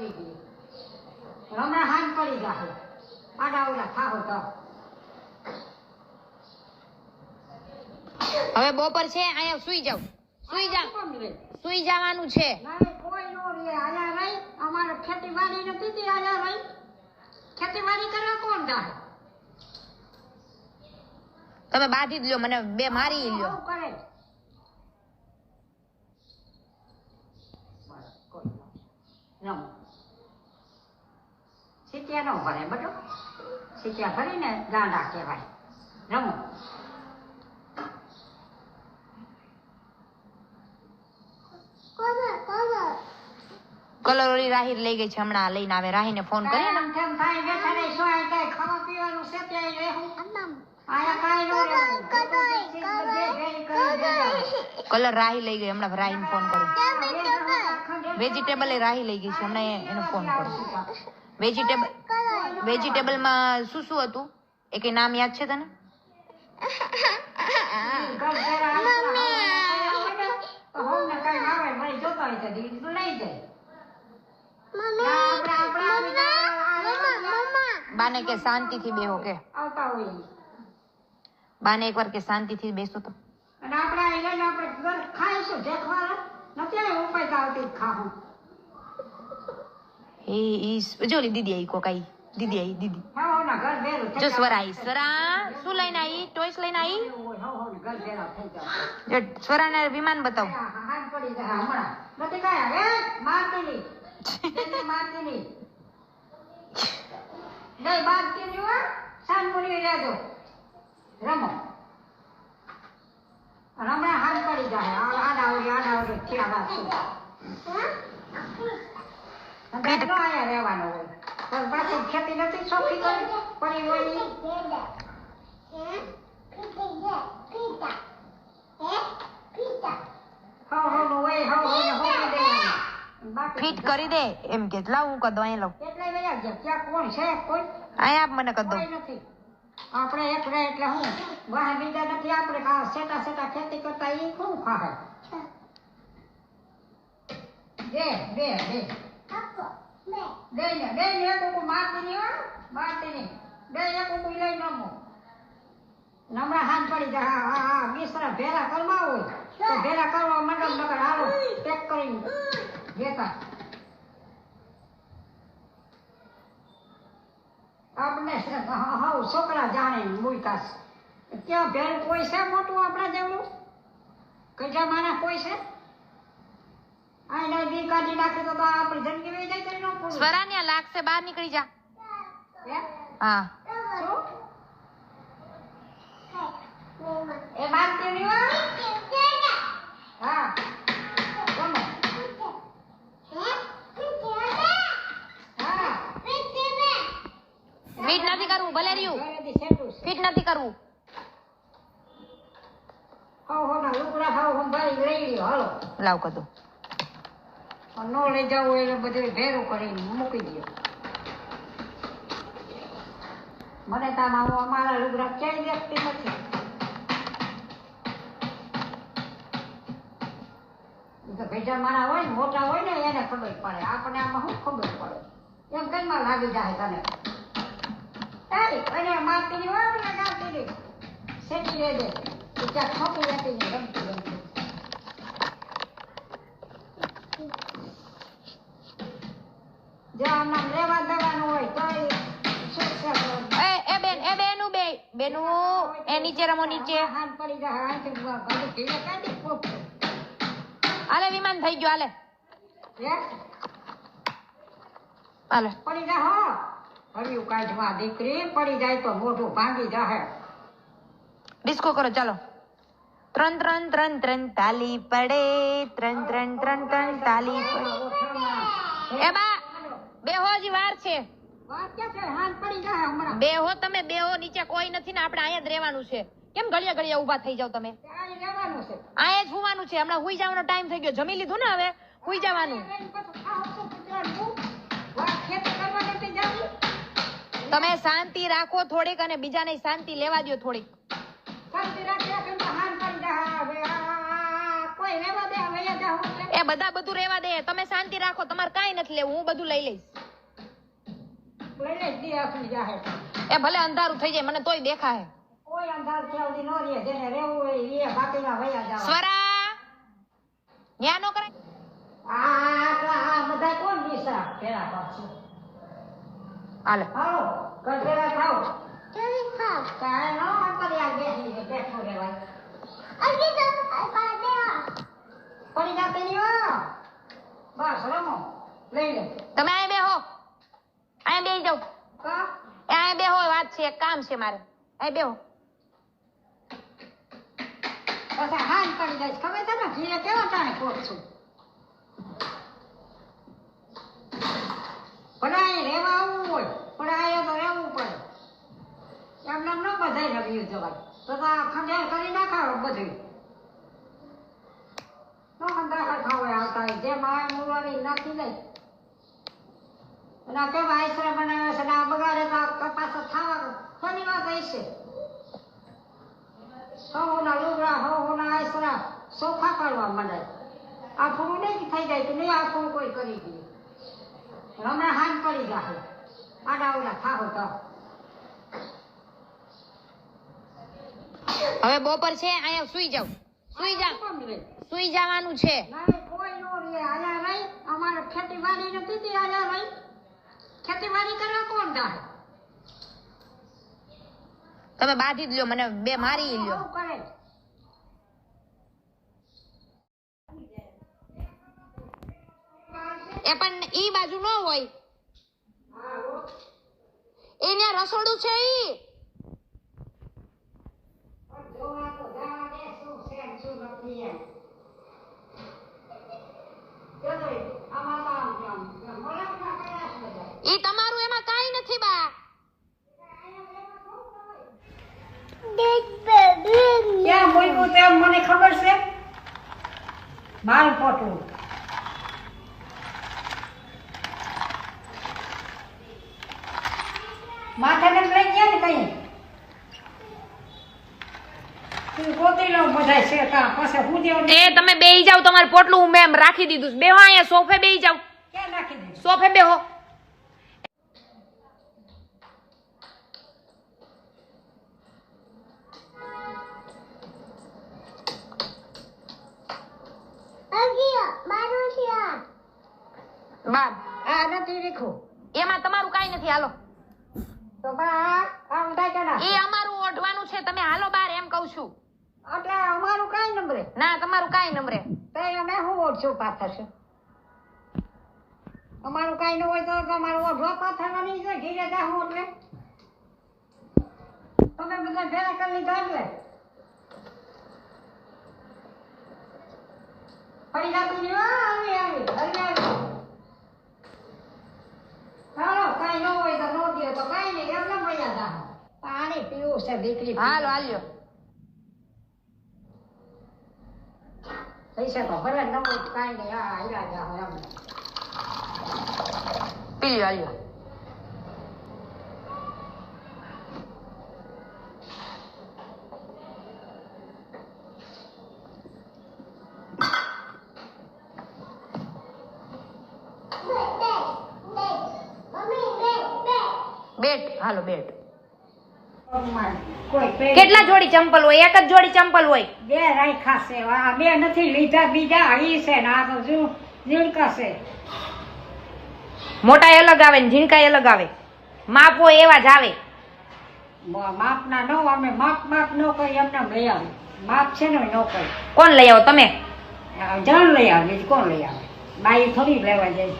પડી ગઈ હમણાં હાન પડી આડા ઉડા થાવ તો. હવે બપોર છે અહીંયા સુઈ જાવ સુઈ જાવ સુઈ જવાનું છે. કોઈ નો રે. આયા રહી. અમારે ખેતીવાડી નથી તી આયા રહી. ખેતીવાડી કરવા કોણ જાય તમે બાંધી જ લ્યો મને બે મારી લ્યો. કરે. રમો. સીટિયા ન ભરે બધું સીટિયા ભરીને ગાંડા કહેવાય. રમો. કલર ઓલી રાહી લઈ ગઈ છે હમણાં લઈને આવે. રાહીને ફોન કરી ને કેમ થાય? રહી સોય કે ખાવા પીવાનું છે ત્યાં હું? આયા કાઈ નો દેવાનું. કલર રાહી લઈ ગઈ હમણાં રાહીને ફોન કરું. વેજીટેબલ એ રાહી લઈ ગઈ છે હમણાં એનો ફોન કરું. વેજીટેબલ વેજીટેબલમાં શું શું હતું? એ કઈ નામ યાદ છે તને? બાને કે શાંતિથી બેહો, કે. બાને એકવાર કે શાંતિથી બેસો તો. અને આપણે ઘર ખાઈશું દેખવાના નથી ઉપાય આવતી ખાવું. એ ઈ જો ઓલી દીદી આઈ કોક આવી દીદી આઈ દીદી જો. સ્વરા આવી સ્વરા શું લઈને આવી ટોયસ લઈને જાવ. જો સ્વરાને વિમાન બતાવ હાથ પડી જાય. રમો. હમણાં હાથ પડી જાય. આ- આડાઅવળી, આડાઅવળી થયા રાખશું. હોય. પણ પાછી ખેતી નથી કરી હોય, ફિટ કરી દે. એમ કે લાવ હું કદો અહીં લઉં. એટલે વયા કોણ છે કોઈ અહીંયા આપ મને કદો. નથી. આપણે એકલા એટલે હું વાહ બીજા નથી આપણે ખા સેટા સેટા ખેતી કરતા એ શું ખાહે? દે બે દે દે ને દે ને એક ઉકુ મારતી નહીં હો મારતી નહીં દે એક ઉકુ લઈ નમો હમણાં હાથ પડી જાય, હા હા બિસ્તરા ભેરા કરવા હોય, તો ભેરા કરવા મંડળ નગર હાલો આપણે હાઉ છોકરા જાણે મૂળતા છે. ત્યાં ભેર કોઈ છે મોટું આપણા જેવડું? કજા માના કોઈ છે? આ એના બી કાઢી નાખે તો તો આપણી જિંદગી વહી જાય તો ન પૂરું. સ્વરા ને લાગશે બહાર નીકળી જા. હા? ફિટ નથી કરવું ભલે રહ્યું. ફિટ નથી કરવું. લાવ કર દઉં ન લઈ જવું એટલે બધું ભેરું કરીને મૂકી દો મને તો આવો અમારા લુગડા ક્યાંય દેખતી નથી. ભેજા મારા હોય ને, મોટા હોય ને, એને ખબર પડે. આપણે આમાં શું ખબર પડે? એમ કઈમાં લાગી જાય તને? તારી એને માતી ની હોય ને ગાતી નહીં શેકી લેજે ક્યાંક ખોટી રહેતી નહીં ગમતી ગમતી. જો આમાં દેવાનું હોય તો ઈ શું છે તો? એ એ બેન એ બેનું બે બેનું એ નીચે રમો નીચે. હાથ પડી જાય હાથ કાઢી ફૂક. વિમાન થઈ ગયો આલે? પડી જા હો. હળિયું કાઢવા દીકરી પડી જાય તો મોઢું ભાંગી જાહે. ડિસ્કો કરો ચાલો. ત્રણ ત્રણ ત્રણ ત્રણ તાલી પડે. ત્રણ ત્રણ ત્રણ ત્રણ તાલી પડે. એ બા બેહો હજી વાર છે. બેહો તમે બેહો નીચે કોઈ નથી ને આપણે અહીંયા જ રહેવાનું છે. કેમ ઘડિયા ઘડિયા ઊભા થઈ જાવ તમે? અહીંયા જ હુવાનું છે. હમણાં હુઈ જવાનો ટાઈમ થઈ ગયો. જમી લીધું ને હવે? હુઈ જવાનું. તમે શાંતિ રાખો થોડીક અને બીજાને શાંતિ લેવા દ્યો થોડીક. શાંતિ આ- કોઈ રહેવા દે હવે? એ બધા બધું રહેવા દે. તમે શાંતિ રાખો. તમારે કઈ નથી લેવું. હું બધું લઈ લઈશ. લઈ લે દી આપી જાહે એ ભલે અંધારું થઈ જાય. મને તોય દેખાય. કોઈ અંધાર થયાવડી ન રહે. જેને રહેવું હોય એ બાકીના વયા જવા. સ્વરા! ન્યા નો કરાય હાલો. ખાવ ન બેઠો પડી જાતે નહીં બસ રમો. લઈ લે. તમે અહીં બેહો. અહીં બે જાવ કા? અહીં બેહો વાત છે કામ છે મારે. અહીં બેહો. પછી હાન પડી જાય. ખબર છે ને? ઘીરે કેવા ટાણે કોક છું. પણ અહીં રહેવા આવવું હોય. પણ અહીંયા તો રહેવું પડે. એમને એમ ન બધાય રહ્યું જવાય. તો ખંડેર કરી નાખાવ બધું નો ખંડાખર ખાવા આવતા હોય. જે આ મુરવાડી નાખી દે અને કેવા આઈસરા બનાવે છે આ બગાડે તો કપાસ ખાવા ખરી વાત હશે હવોના લુગડા હોના આસરા સોખા કરવા માંડે આ પૂરું નહીં થઈ જાય તો નહીં આ પૂરું કોઈ કરી દે. હમણાં હાથ પડી જાય આડા ઓલા થાવ તો. હવે બપોર છે, અહીંયા સુઈ જાવ સુઈ જા. સુઈ જવાનું છે. કોઈ નો રે. આયા રહી. અમારે ખેતીવાડી નથી તી આયા રહી. ખેતીવાડી કરવા કોણ જાય? તમે બાંધી જ લ્યો મને બે મારી લ્યો. એ પણ ઈ બાજુ ન હોય. એ ત્યાં રસોડું છે ઈ જોવા તો જવા દે શું છે ને શું નથી એમ જો તો આમાં તો આમ આમ આમ મોઢામાં પ્રયાસ બધા ઈ તમારું એમાં કાંઈ નથી બા. ક્યાં મૂક્યું તેમ મને ખબર છે? માલ પોટલું. માથે ને લઈ ગયા ને કઈ? એ તમે બેહી જાવ તમારે પોટલું હું મેમ રાખી દીધું. બેહો અહીંયા સોફે બેહી જાવ સોફે બેહો. બાદ આ નથી રીખું એમાં તમારું કઈ નથી હાલો. તો બા આ થાય કે ના? એ અમારું ઓઢવાનું છે તમે હાલો બાર એમ કહું છું. એટલે અમારું કઈ નંબરે? ના તમારું કઈ નંબરે. તો અમે શું ઓછું છે? અમારું કાઈ ન હોય તો તમારું ઓઢવા પાથરવાની છે ઘીરે જાહું એટલે. તમે બધા ભેગા કરી લીધા એટલે. પડી જાતું આવી આવી આવી ચાલો કાંઈ ન હોય તો નો દ્યો તો કાંઈ નહીં એમને મજા જા પાણી પીવું છે દીકરી હાલો હાલ્યો થઈ શકો ભલે ન હોય તો કાંઈ નહીં હા આવ્યા જાઓ એમ પી લ્યો હાલ્યો બેટ હાલો બેટ કોઈ પહેરી- કેટલા જોડી ચંપલ હોય? એક જ જોડી ચંપલ હોય? બે રાખ્યા છે આ બે નથી લીધા બીજા ઈ છે ને આ તો ઝીણકા છે મોટા અલગ આવે ને ઝીણકા અલગ આવે. માપ હોય એવા જ આવે. માપના નો અમે માપ માપ નો કરી એમને લઈ આવે. માપ છે ને નો કઈ. કોણ લઈ આવો તમે? જણ લઈ આવે કોણ લઈ આવે? બાઈ થોડી લેવા જાય.